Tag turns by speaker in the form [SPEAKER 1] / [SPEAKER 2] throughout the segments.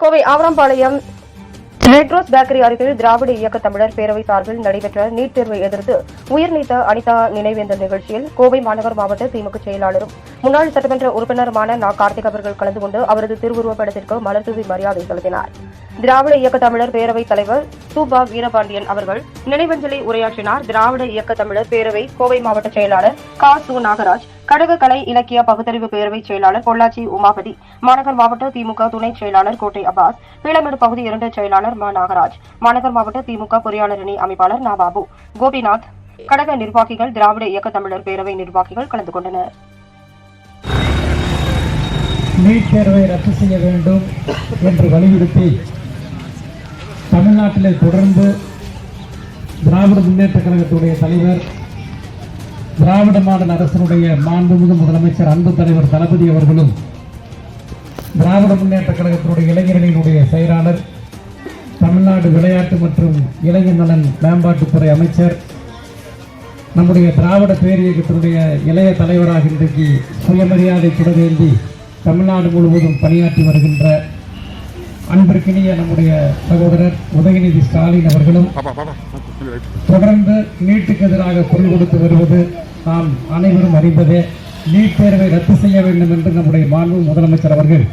[SPEAKER 1] Kovai Avarampalayam red rose bakery அருகில் திராவிட இயக்க தமிழர் பேரவை சார்பில் நடைபெற்ற நீட் தேர்வை எதிர்த்து உயிர்நீத்த அனிதா நினைவேந்தல் நிகழ்ச்சியில் கோவை மாநகர் மாவட்ட திமுக செயலாளரும் முன்னாள் சட்டமன்ற உறுப்பினருமான நா. கார்த்திக் அவர்கள் கலந்து கொண்டு அவரது திருவுருவப்படத்திற்கு மலர்தூவி மரியாதை செலுத்தினாா் திராவிட இயக்க தமிழர் பேரவைத் தலைவர் சூபா வீரபாண்டியன் அவர்கள் நினைவஞ்சலி உரையாற்றினார். திராவிட இயக்க தமிழர் பேரவை கோவை மாவட்ட செயலாளர் கா. சு. நாகராஜ் கடக கலை இலக்கிய பகுத்தறிவு பேரவை செயலாளர் பொள்ளாச்சி உமாபதி மாநகர் மாவட்ட திமுக துணை செயலாளர் கோட்டை அப்பாஸ் பீளமேடு பகுதி இரண்டு செயலாளர் மா. நாகராஜ் மாநகர் மாவட்ட திமுக பொறியாளர் அணி அமைப்பாளர் நா. பாபு கோபிநாத் கடக நிர்வாகிகள் திராவிட இயக்க தமிழர் பேரவை நிர்வாகிகள் கலந்து கொண்டனர்.
[SPEAKER 2] நீட் தேர்வை ரத்து செய்ய வேண்டும் என்று வலியுறுத்தி தமிழ்நாட்டிலே தொடர்ந்து திராவிட முன்னேற்ற கழகத்துடைய தலைவர் திராவிட மாடல் அரசனுடைய மாண்புமிகு முதலமைச்சர் அன்பு தலைவர் தளபதி அவர்களும் திராவிட முன்னேற்ற கழகத்தினுடைய இளைஞரணியினுடைய செயலாளர் தமிழ்நாடு விளையாட்டு மற்றும் இளைஞர் நலன் மேம்பாட்டுத்துறை அமைச்சர் நம்முடைய திராவிட பேரியக்கத்தினுடைய இளைய தலைவராக இன்றைக்கு சுயமரியாதை சுடவேந்தி தமிழ்நாடு முழுவதும் பணியாற்றி வருகின்ற அன்பிற்கினிய நம்முடைய சகோதரர் உதயநிதி ஸ்டாலின் அவர்களும் தொடர்ந்து நீட்டுக்கு எதிராக குரல் கொடுத்து வருவது நாம் அனைவரும் அறிந்ததே. நீட் தேர்வை ரத்து செய்ய வேண்டும் என்று நம்முடைய மாண்பு முதலமைச்சர் அவர்கள்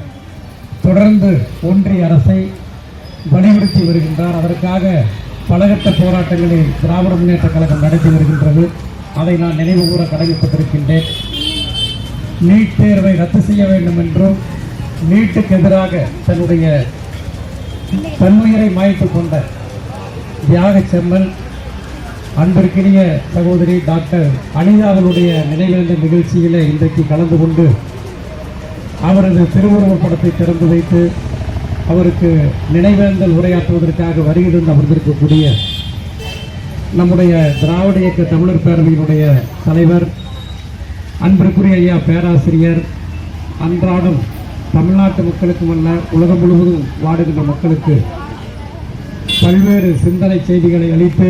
[SPEAKER 2] தொடர்ந்து ஒன்றிய அரசை வலியுறுத்தி வருகின்றார். அதற்காக பலகட்ட போராட்டங்களை திராவிட முன்னேற்ற கழகம் நடத்தி வருகின்றது. அதை நான் நினைவு கூற கடமைப்பட்டிருக்கின்றேன். நீட் தேர்வை ரத்து செய்ய வேண்டும் என்றும் நீட்டுக்கு எதிராக தன்னுடைய தன்னுயிரை மாய்த்து கொண்ட தியாக செம்மல் அன்பிற்கினிய சகோதரி டாக்டர் அனிதாவனுடைய நினைவேந்தல் நிகழ்ச்சியில் இன்றைக்கு கலந்து கொண்டு அவரது திருவுருவப் படத்தை திறந்து வைத்து அவருக்கு நினைவேந்தல் உரையாற்றுவதற்காக வருகை அமர்ந்திருக்கக்கூடிய நம்முடைய திராவிட இயக்க தமிழர் பேரவையினுடைய தலைவர் அன்பிற்குரிய ஐயா பேராசிரியர் அன்றாடம் தமிழ்நாட்டு மக்களுக்கும் அல்ல உலகம் முழுவதும் வாடுகின்ற மக்களுக்கு பல்வேறு சிந்தனை செய்திகளை அளித்து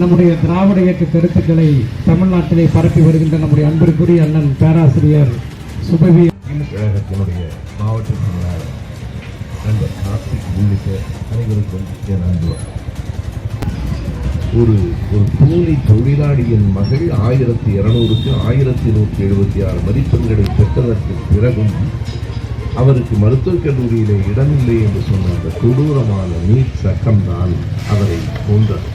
[SPEAKER 2] நம்முடைய திராவிட இயக்க கருத்துக்களை தமிழ்நாட்டிலே பரப்பி வருகின்ற நம்முடைய அன்பிற்குரிய அண்ணன் பேராசிரியர் சுபவி.
[SPEAKER 3] கழகத்தினுடைய மாவட்ட செயலாளர் நண்பர் கார்த்திக் உள்ளிட்ட அனைவருக்கும் என் அன்பு. ஒரு ஒரு கூலி தொழிலாளியின் மகள் ஆயிரத்தி இரநூறுக்கு ஆயிரத்தி நூற்றி எழுபத்தி ஆறு மதிப்பெண்களை பெற்றதற்கு பிறகும் அவருக்கு மருத்துவக் கல்லூரியிலே இடமில்லை என்று சொன்ன அந்த கொடூரமான நீட் சட்டம்தான் அவரை கொன்றது.